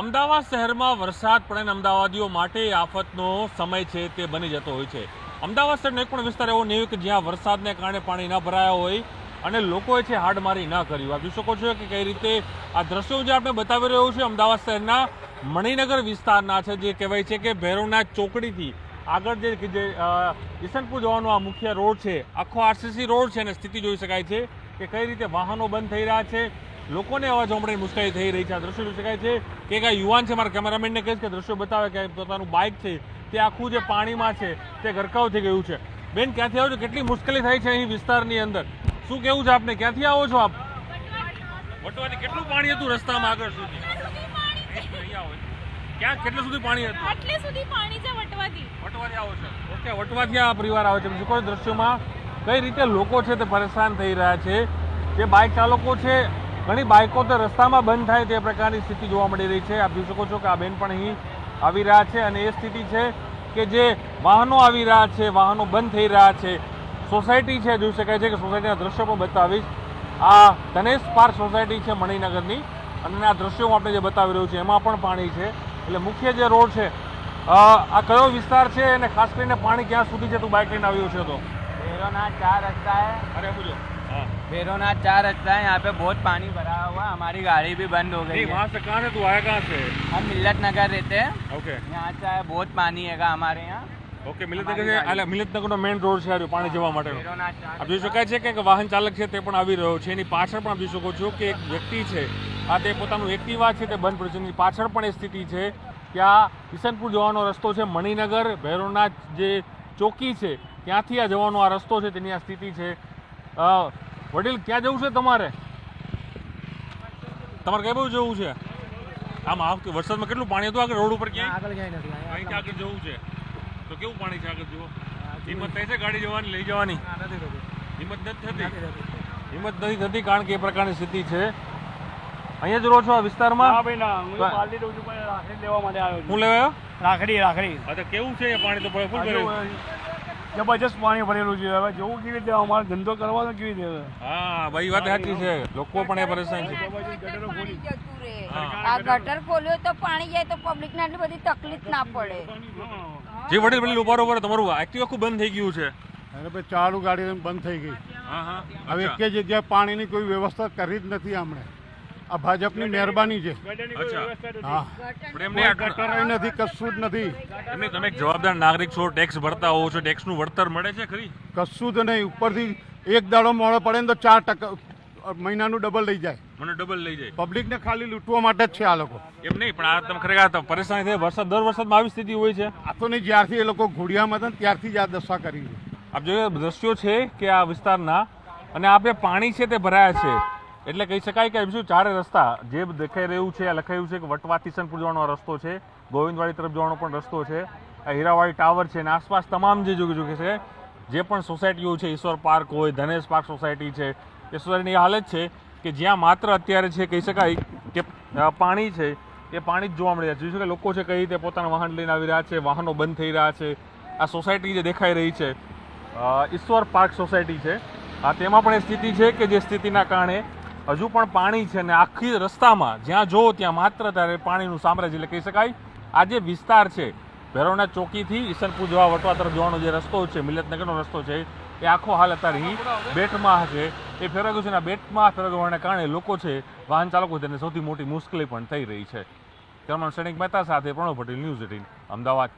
અમદાવાદ શહેરમાં વરસાદ પડે અમદાવાદીઓ માટે આફતનો સમય છે તે બની જતો હોય છે. અમદાવાદ શહેરનો એક પણ વિસ્તાર એવો નહીં હોય કે જ્યાં વરસાદને કારણે પાણી ન ભરાયા હોય અને લોકોએ છે હાડમારી ન કરી આપ જોઈ શકો છો કે કઈ રીતે આ દ્રશ્યો જે આપણે બતાવી રહ્યો છે અમદાવાદ શહેરના મણિનગર વિસ્તારના છે, જે કહેવાય છે કે ભૈરવનાથ ચોકડીથી આગળ જે ઈસનપુર જવાનો આ મુખ્ય રોડ છે. આખો આરસીસી રોડ છે અને સ્થિતિ જોઈ શકાય છે કે કઈ રીતે વાહનો બંધ થઈ રહ્યા છે લોકોને અવાજ સાંભળીને મુશ્કેલી થઈ રહી છે. આ દ્રશ્યો જોઈ શકાય છે કે એક આ યુવાન છે મારા કેમેરામેનને કહીશ કે દ્રશ્યો બતાવે કે પોતાનું બાઇક છે તે આખું જે પાણીમાં છે તે ગરકાવ થઈ ગયું છે. બેન ક્યાંથી આવો છો? કેટલી મુશ્કેલી થાય છે અહીં વિસ્તારની અંદર? શું કેવું છે આપને? ક્યાંથી આવો છો આપ? વટવાની કેટલું પાણી હતું રસ્તામાં આગળ સુધી. ક્યાં કેટલું સુધી પાણી હતું? સુધી પાણી છે વટવાથી. વટવાથી આવો છો. ઓકે વટવાથી આ પરિવાર આવે છે. બીજું કોઈ દ્રશ્યોમાં કઈ રીતે લોકો છે તે પરેશાન થઈ રહ્યા છે? જે બાઇક ચાલકો છે ઘણી બાઇકો તો રસ્તામાં બંધ થાય તે પ્રકારની સ્થિતિ જોવા મળી રહી છે. આપ જોઈ શકો છો કે આ બેન પણ અહીં આવી રહ્યા છે અને એ સ્થિતિ છે કે જે વાહનો આવી રહ્યા છે વાહનો બંધ થઈ રહ્યા છે. સોસાયટી છે જોઈ શકાય છે કે સોસાયટીના દ્રશ્યો પણ બતાવીશ. આ ધનેશ પાર્ક સોસાયટી છે મણિનગરની અને આ દ્રશ્યો હું આપણે જે બતાવી રહ્યું છે એમાં પણ પાણી છે. એટલે મુખ્ય જે રોડ છે આ કયો વિસ્તાર છે અને ખાસ કરીને પાણી ક્યાં સુધી છે? તું બાઇક લઈને આવ્યો છે તો? શહેરોના ચાર રસ્તા અરે પૂછો હા. भैरवनाथ चार रास्ता है यहाँ पे बहुत पानी भरा हुआ है हमारी गाड़ी भी बंद हो गई नहीं है वहाँ से कहाँ से तू आया कहाँ से हम मिल्लत नगर रहते हैं ओके यहाँ से आए बहुत पानी है हमारे यहाँ ઓકે મિલતનગર છે એટલે મિલતનગરનો મેઇન રોડ છે આ રહ્યો પાણી જવા માટેનો भैरवनाथ चार આપ જોઈ શકાય છે કે એક વાહન ચાલક છે તે પણ આવી રહ્યો છે એની પાછળ પણ આપ જોઈ શકો છો કે એક વ્યક્તિ છે આ તે પોતાનું એક્ટિવા છે તે બંધ પડ્યું છે એની પાછળ પણ એ સ્થિતિ છે કે આ ઈસનપુર જવાનો રસ્તો છે મણિનગર ભૈરવનાથ જે ચોકી છે ત્યાંથી આ જવાનો આ રસ્તો છે તેની આ સ્થિતિ છે અ, વડીલ ક્યાં જવું છે તમારે? તમારે કઈ બાજુ જવું છે? આમ આવતી વરસાદમાં કેટલું પાણી હતું? આગળ રોડ ઉપર ક્યાંય? આગળ ક્યાંય નથી. અહીં આગળ જવું છે? તો કેવું પાણી છે આગળ જુઓ? હિંમત થઈ છે ગાડી જવાની લઈ જવાની? હિંમત નથી થતી? હિંમત નથી થતી કારણ કે એ પ્રકારની સ્થિતિ છે. અહીંયા જ રહો છો આ વિસ્તારમાં? હા ભાઈ ના હું પાલડી પાલડી છું પણ રાખડી લેવા માટે આવ્યો હું લેવા? રાખડી રાખડી. અચ્છા કેવું છે પાણી તો ફૂલ ભરેલું જબરજસ્ત પાણી ભરેલું છે. હવે જોવું કેવી રીતે અમારે ધંધો કરવાનો કેવી રીતે હા ભાઈ વાત સાચી છે. લોકો પણ એ પરેશાન છે. આ ગટર ખોલ્યો તો પાણી જાય તો પબ્લિક ને આટલી બધી તકલીફ ના પડે. જે વડીલ વડીલ ઊભા ઉપર તમારું એક્ટિવ આખું બંધ થઈ ગયું છે. અરે ભાઈ ચાલુ ગાડી બંધ થઈ ગઈ. હા હા. હવે એક જગ્યાએ પાણીની કોઈ વ્યવસ્થા કરી જ નથી આમણે આ ભાજપની મહેરબાની છે. હા. એમને આટલું- નથી કશું જ નથી. એમને તમે એક જવાબદાર નાગરિક છો ટેક્સ ભરતા હોવો છો ટેક્સનું વળતર મળે છે ખરી? કશું જ નહીં. ઉપરથી એક દાડો મોડો પડે ને તો ચાર ટકા મહિનાનું ડબલ લઈ જાય. મને ડબલ લઈ જાય. પબ્લિકને ખાલી લૂંટવા માટે જ છે આ લોકો. એમ નહીં પણ આ તમે ખરેખર પરેશાની થાય. વરસાદ દર વરસાદમાં આવી સ્થિતિ હોય છે. આ તો નહીં જ્યારથી એ લોકો ઘોડિયામાં હતા ને ત્યારથી જ આ દશા કરી છે. આપ જોઈએ દ્રશ્યો છે કે આ વિસ્તારના અને આ બે પાણી છે તે ભરાયા છે. એટલે કહી શકાય કે શું ચારે રસ્તા, જે દેખાઈ રહ્યું છે લખાયું છે કે વટવા કિશનપુર જવાનો રસ્તો છે, ગોવિંદવાડી તરફ જવાનો પણ રસ્તો છે, આ હીરાવાડી ટાવર છે, અને આસપાસ તમામ જે જોગી જોઈ છે, જે પણ સોસાયટીઓ છે, ઈશ્વર પાર્ક હોય, ધનેશ પાર્ક સોસાયટી છે, એ સોસાયટીની હાલત છે કે જ્યાં માત્ર અત્યારે છે, કહી શકાય કે પાણી છે, એ પાણી જ જોવા મળી રહ્યા છે. જોઈ શકાય લોકો છે કઈ રીતે પોતાના વાહન લઈને આવી રહ્યા છે, વાહનો બંધ થઈ રહ્યા છે, આ સોસાયટી જે દેખાઈ રહી છે ઈશ્વર પાર્ક સોસાયટી છે, આ તેમાં પણ એ સ્થિતિ છે કે જે સ્થિતિના કારણે હજુ પણ પાણી છે ને આખી રસ્તામાં, જ્યાં જો ત્યાં માત્ર ત્યારે પાણીનું સામ્રાજ્ય એટલે કહી શકાય. આ જે વિસ્તાર છે ભેરોના ચોકીથી ઈસનપુર જવા વટવા તરફ જવાનો જે રસ્તો છે મિલતનગરનો રસ્તો છે, એ આખો હાલ અત્યારે અહીં બેટમાં છે એ ફેરવાયું છે અને બેટમાં ફેરવવાને કારણે લોકો છે, વાહન ચાલકો તેને સૌથી મોટી મુશ્કેલી પણ થઈ રહી છે. કરમણ સૈનિક મહેતા સાથે પ્રણવ પટેલ, ન્યૂઝ એટીન, અમદાવાદ.